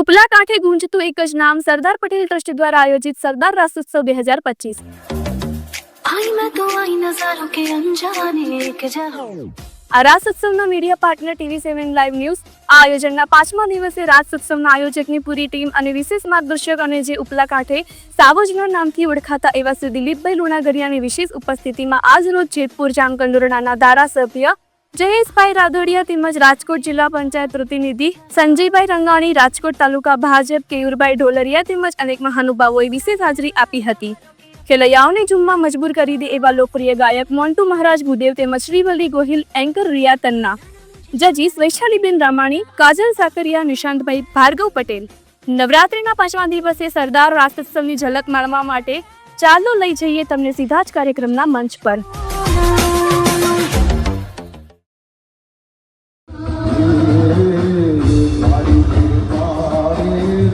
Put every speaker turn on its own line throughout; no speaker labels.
ઉપલા કાંઠે ગુંજતું એક જ નામ સરદાર પટેલ ટ્રસ્ટ દ્વારા આયોજિત સરદાર રાસોત્સવ બે હજાર પચીસ. આ રાસોત્સવના media partner TV seven live news આ આયોજનના પાંચમા દિવસે રાસોત્સવના આયોજકની પૂરી ટીમ અને વિશેષ માર્ગદર્શક અને જે ઉપલા કાંઠે સાવજના નામથી ઓળખાતા એવા શ્રી દિલીપભાઈ લુણાગરિયાની વિશેષ ઉપસ્થિતિમાં આજરોજ જેતપુર જામકંદોરણાના ધારાસભ્ય જયેશભાઈ રાધોડિયા તેમજ રાજકોટ જિલ્લા પંચાયત પ્રતિનિધિ સંજયભાઈ રંગાણી, રાજકોટ તાલુકા ભાજપ, કેયુરભાઈ ઢોલરિયા તેમજ અનેક મહાનુભાવોએ વિશેષ હાજરી આપી હતી. ખેલૈયાઓને ઝૂમમાં મજબૂર કરી દે એવા લોકપ્રિય ગાયક મોન્ટુ મહારાજ ભૂદેવ તેમજ શ્રીવલ્લી ગોહિલ, એન્કર રિયા તન્ના. જજીસ વૈશાલીબેન રામાણી, કાજલ સાકરિયા, નિશાંતભાઈ ભાર્ગવ પટેલ. નવરાત્રિના પાંચમા દિવસે સરદાર રાસોત્સવની ઝલક માણવા માટે ચાલો લઈ જઈએ તમને સીધા જ કાર્યક્રમના મંચ પર.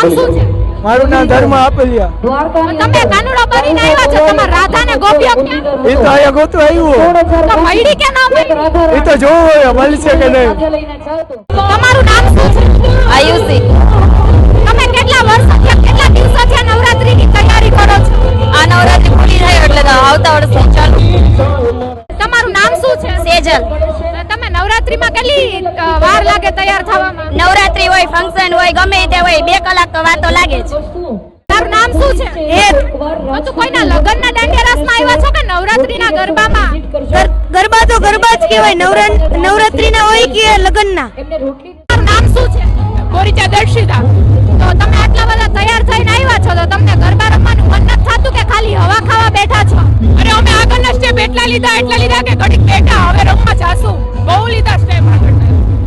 નામ શું છે?
મારું નામ ધર્મ આપેલિયા
તમે કાનુડો બનીને આવ્યા છો? તમારા રાધા ગોપીઓ ક્યાં?
એ તો અહીંયા ગોતું આવ્યું.
તો મળી કે ના
એ તો જોવું હોય મળશે કે નહીં.
તમારું નામ શું છે? આયુષી. તમે કેટલા વર્ષ થયા કેટલા દિવસો થયા નવરાત્રીની તૈયારી કરો છો?
આ નવરાત્રી પૂરી થઈ એટલે આવતા વર્ષે ચાલુ.
તમારું નામ શું છે?
સેજલ.
કેટલી વાર લાગે તૈયાર થવામાં?
નવરાત્રી હોય ફંક્શન હોય, ગમે તે હોય, બે કલાક તો વાતો લાગે છે
તારું નામ શું છે?
હેત
તું કોઈના લગ્નના દાંડિયા રાસમાં આવ્યા છો કે નવરાત્રીના ગરબામાં?
ગર- ગરબા તો ગરબા જ કહેવાય, નવરા નવરાત્રી ના હોય કે લગ્ન ના
તમારું નામ શું છે? ગોરીચા દર્શિતા. એટલા લીધા એટલા લીધા કે ઘડીક બેઠા હવે રમવા જાશું. બહુ લીધા સ્ટેપ આગળ